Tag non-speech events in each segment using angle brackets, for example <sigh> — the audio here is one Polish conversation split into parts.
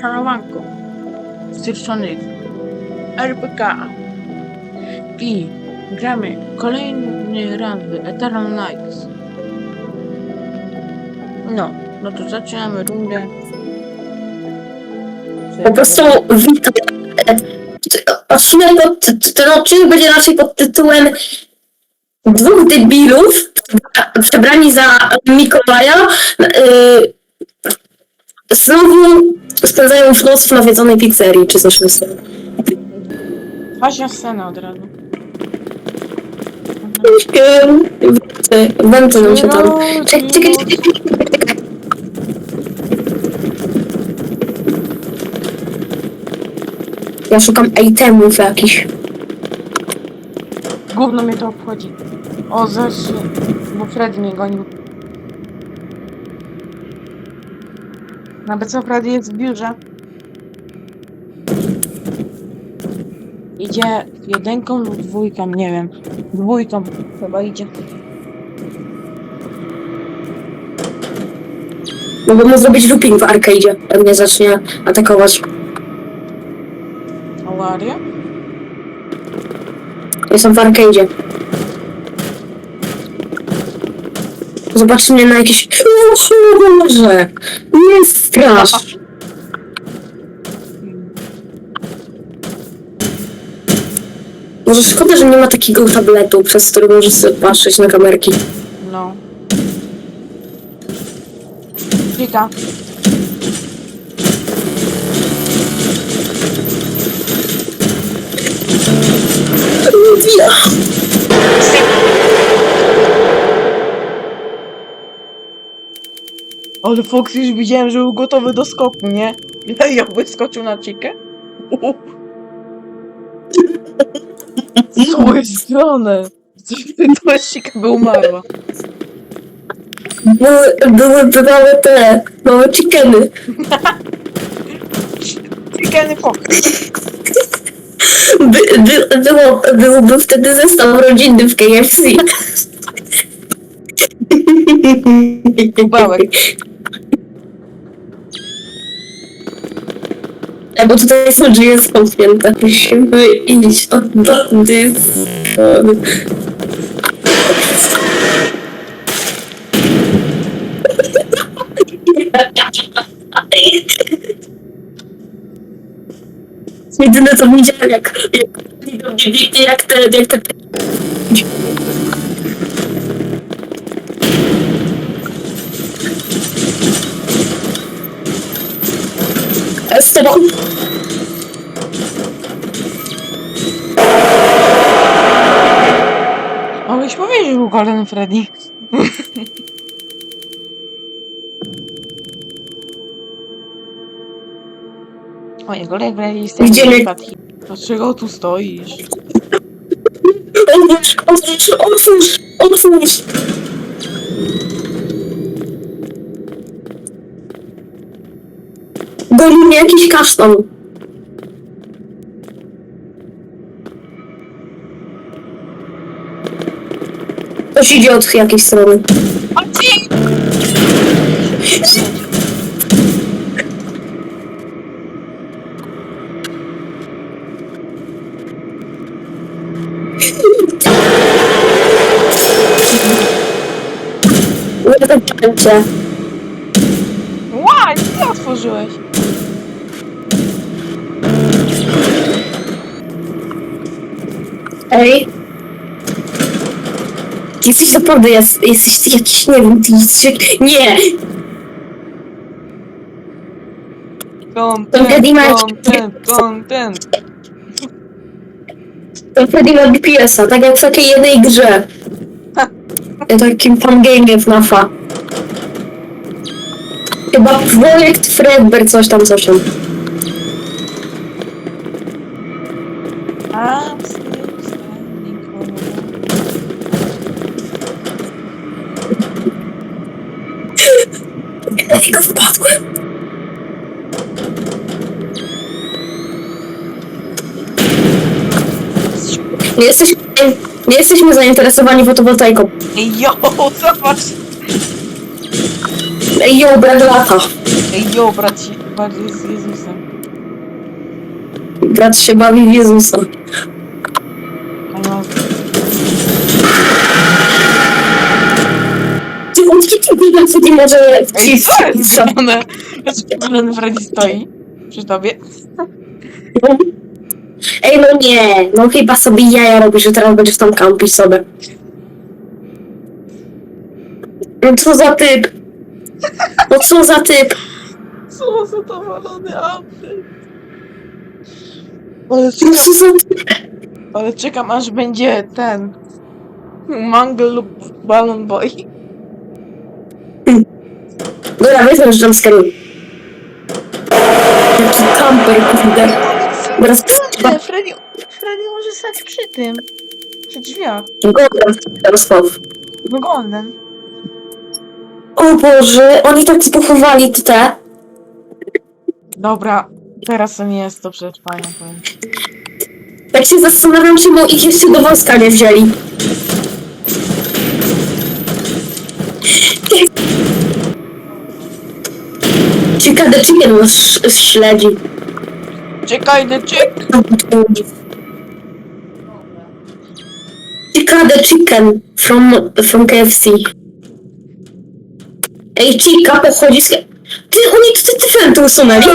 szanowanko zrzeszonych RPK i gramy kolejny run w Eternal Nights. No, no to zaczynamy rundę. Po prostu witam. Odcinek pod, ten odcinek będzie raczej pod tytułem Dwóch debilów przebrani za Mikołaja yy, znowu spędzają w noc w nawiedzonej pizzerii, czy coś w tym stylu. Chodź na scenę od razu. Wenty nam się tam. Czekaj, czekaj, czekaj. Ja szukam itemów jakichś. Gówno mnie to obchodzi. O, zeszły, bo Freddy mnie gonił. Nawet co Freddy jest w biurze. Idzie jedynką lub dwójką, nie wiem. Dwójką chyba idzie. Mogę zrobić looping w arcade'zie, jak mnie zacznie atakować. Awaria? Jestem w arcade'zie. Zobaczy mnie na jakieś... O Boże! Nie strasz! Może szkoda, że nie ma takiego tabletu, przez który możesz sobie patrzeć na kamerki. No. Klika. Ale Fox już widziałem, że był gotowy do skoku, nie? Ej, jak wyskoczył na cikę? Co jest stronę? To jest cika by umarła. Były, były małe te, małe chickeny. Chickeny Fox. By, by, było, byłby wtedy zestaw rodzinny w KFC. Kubałek. E, Bo tutaj są drzwi zamknięte. Musimy iść od tamtej strony. Jedyne co widziałem jak, jak, jak, jak te, jak te tobą Mogłeś powiedzieć, Golden Freddy. <laughs> Nie, Golden Freddy jest Widzieli- taki. Dlaczego tu stoisz? Otwórz, otwórz, otwórz, otwórz! Goni mnie jakiś kasztan. Ktoś idzie od jakiejś strony. Uratowałem cię. Łaj, ty otworzyłeś. Ej. Jesteś naprawdę, jest, jesteś jakiś, nie wiem, ty jesteś. Nie! Content, Freddy ma- content, content. To Freddy ma GPS-a, tak jak w takiej jednej grze. Takim fangame FNAFa. Chyba projekt Fredbear, coś tam, coś tam. Niego wpadłem. Nie jesteśmy, nie jesteśmy zainteresowani fotowoltaiką. Ej, yo, zobacz. Ej, jo, brak lata. Ej, jo, brat się bardziej z Jezusem. Brat się bawi w Jezusa. A no, Ty łódki ty biegam sobie może w Ej, co jest grane? Dlaczego Freddy stoi przy tobie? Ej, no nie, no chyba sobie jaja robisz, że teraz będziesz tam kampić sobie. No co za typ? No co za typ? Co za to walony update? Ale No czekam, co za typ? ale czekam aż będzie ten... Mangle lub Balloon Boy. Dobra, weźmy już jumpscare. Jaki kamper, kurde. Teraz Ale Freddy, Freddy może stać przy tym. Przy drzwiach. Golden chow. No golden. O Boże, oni tak pochowali te. Dobra, teraz to nie jest to przetrwanie, powiem. Tak się zastanawiam, czemu ich jeszcze do wojska nie wzięli. Ciekawe, czy nas śledzi. Czekaj, the chick! Chica the chicken from, from KFC. Ej, Chica pochodzi z... Ty, oni tu te tyfenty usunęli?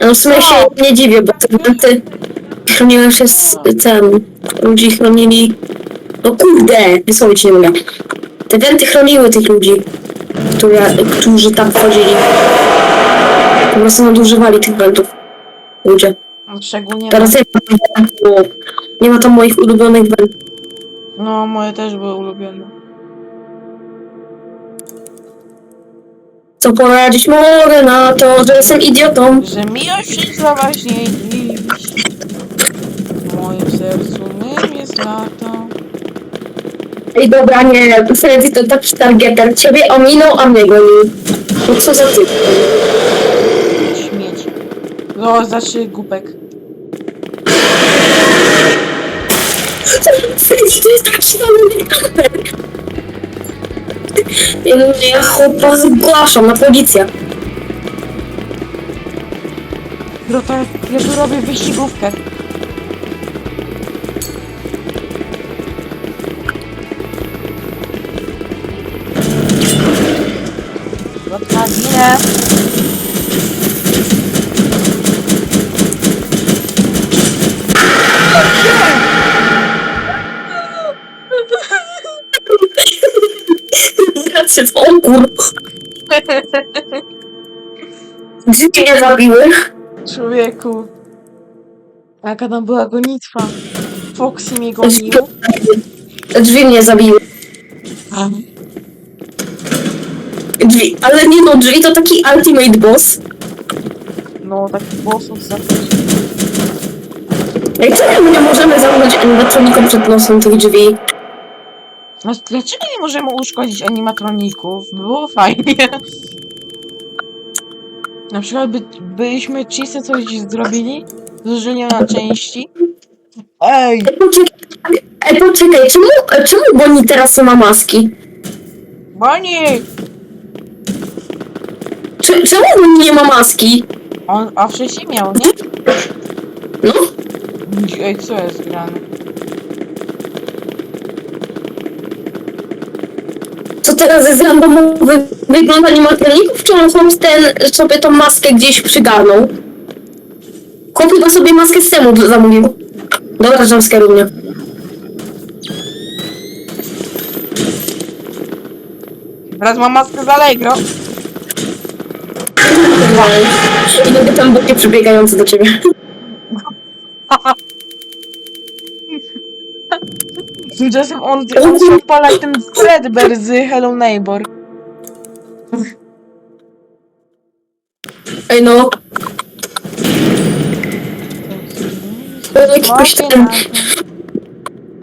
No w sumie się nie dziwię, bo te wenty chroniły przez ten... Ludzi chronili... No kurde, wysłowić nie mogę. Te wenty chroniły tych ludzi, które, którzy tam wchodzili. Po prostu nadużywali tych wentów. Ludzie. No, Szczególnie... Teraz ja nie ma tam moich ulubionych węd. No, moje też były ulubione. Co poradzić mogę na to, że jestem idiotą. Że miłość przyszła właśnie dziś. W moim sercu mym jest lato. Ej, dobra, nie, Freddy to tak targeter. Ciebie ominął, a mnie gonił. No co za ty? Śmieć. No, znaczy głupek. Freddy to jest tak szalony kamper. Nie no, nie, ja chłopa zgłaszam na policję. No to ja tu robię wyścigówkę. Lotka, ginę. Wracę w okur. Drzwi mnie zabiły. Człowieku. Jaka tam była gonitwa. Foxy mnie gonił. Drzwi mnie zabiły. Drzwi, ale nie no, drzwi to taki ultimate boss. No, taki bossów za Jak czemu nie możemy zamknąć animatronikom przed nosem tych drzwi? No, dlaczego nie możemy uszkodzić animatroników? Było fajnie. Na przykład by, byliśmy czysty coś zrobili, zużyli na części. Ej! Ej, poczekaj, ej, poczekaj czemu, czemu Bonnie teraz ma maski? Bani! Cze- Czemu nie ma maski? On, a wcześniej miał, nie? No, Ej, co jest grane? co teraz jest randomowy wygląd animatroników, czy on sam ten sobie tą maskę gdzieś przygarnął? Chłop chyba sobie maskę z temu zamówił. Dobra, jumpscare u mnie. Teraz mam maskę z Allegro. I lubię tam boki przybiegające do ciebie. Tymczasem on, on się odpala jak ten Fredbear z Hello Neighbor. Ej no, jakiegoś ten...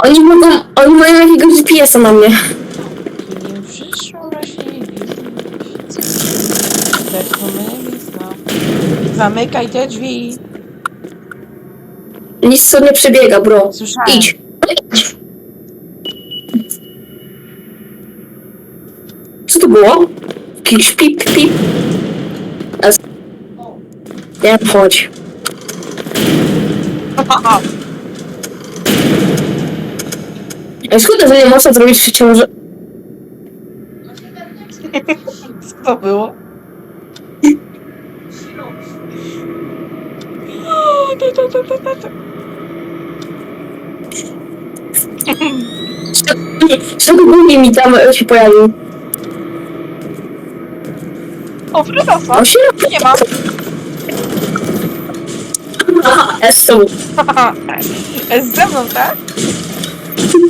Oni mogą, oni mają jakiegoś GPS-a na mnie. Nie przyszło właśnie Też to my lista. Zamykaj te drzwi. Nic co nie przebiega, bro. Słyszałem. Idź. Idź. było? Jakiś pip, pip. Es- Nie, chodź. Szkoda, że nie można zrobić przeciąże... Co to było? <laughs> Szczególnie mi tam e, się pojawił. O, Frydosa! O, się Nie ma! Aha, S są. <laughs> Z ze mną, tak?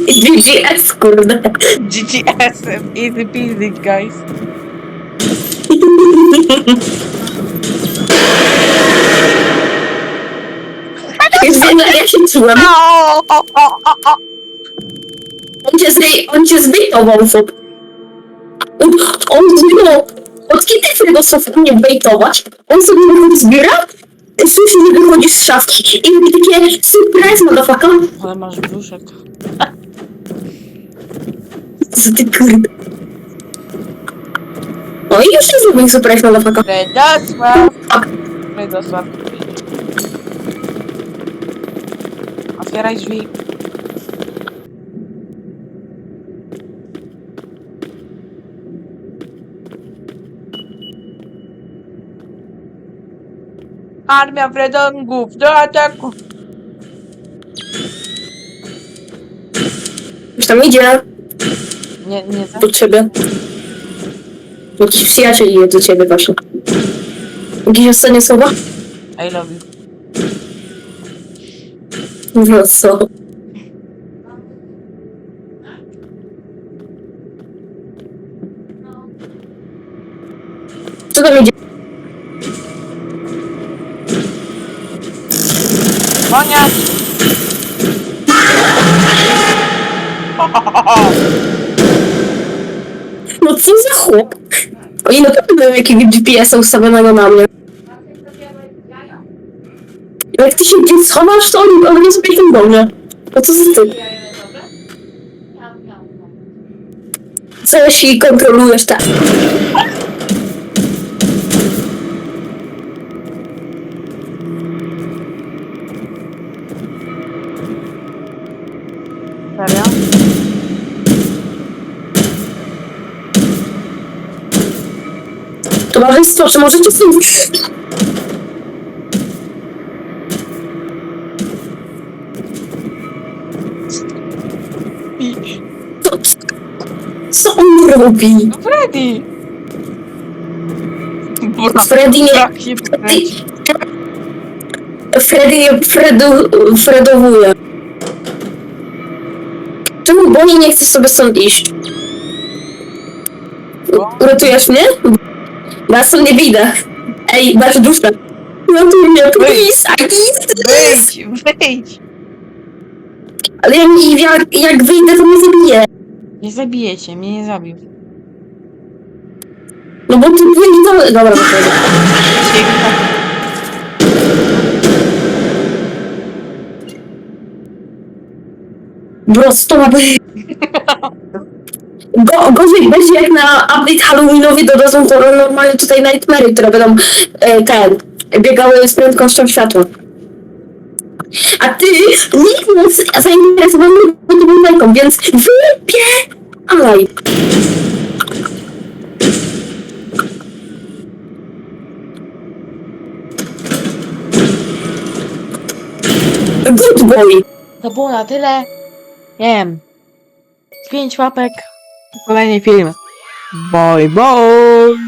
GGS, kurde. GGS-em. Easy peasy, guys. <laughs> Wiem, jak ja się czułem. O, o, o, o, o. On cię, zbej, on cię zbejtował, Fob. On, on zbijał. Od kiedy tego sofa nie bejtować? On sobie wychodzi zbiera, słyszy, że wychodzi z szafki i robi takie surprise, motherfucker. Ale masz brzuszek. Co ty kurde? No i już nie zrobił surprise, motherfucker. Fredosław! Tak. Fredosław. Otwieraj drzwi. Armia Fredongów do ataku! Już tam idzie Nie, nie za... do ciebie. Jakiś przyjaciel idzie do ciebie właśnie. Jakieś ostatnie słowa? I love you. No co? Co tam idzie? Konia! No co za chłop? Oni naprawdę mają jakiegoś GPS-a ustawionego na mnie. Jak ty się gdzieś schowasz, to oni, oni sobie tym dobrze. No co za ty? Co jeśli kontrolujesz tak? Serio? Towarzystwo, czy możecie sobie... co on robi? No Freddy! Bra- Freddy nie... Brak się wkręci. Freddy nie Fredu, Fredowuje. Czemu Bonnie nie chce sobie stąd iść? U- Uratujesz mnie? Bo ja stąd nie wyjdę. Ej, masz duszę. Uratuj mnie, please, I need this. Wyjdź, wyjdź! Ale jak, jak, jak wyjdę, to mnie zabije. Nie zabijecie, mnie nie zabił. No bo ty nie do... Dobra, dobra. Bro, być? Go, gorzej będzie jak na update Halloweenowy dodadzą to normalnie tutaj Nightmary, które będą e, ten, biegały z prędkością światła. A ty, nikt nas zainteresował tą bajką, więc wypierdalaj. Good boy. To było na tyle. Nie wiem. Pięć łapek. Kolejny film. Bye bye!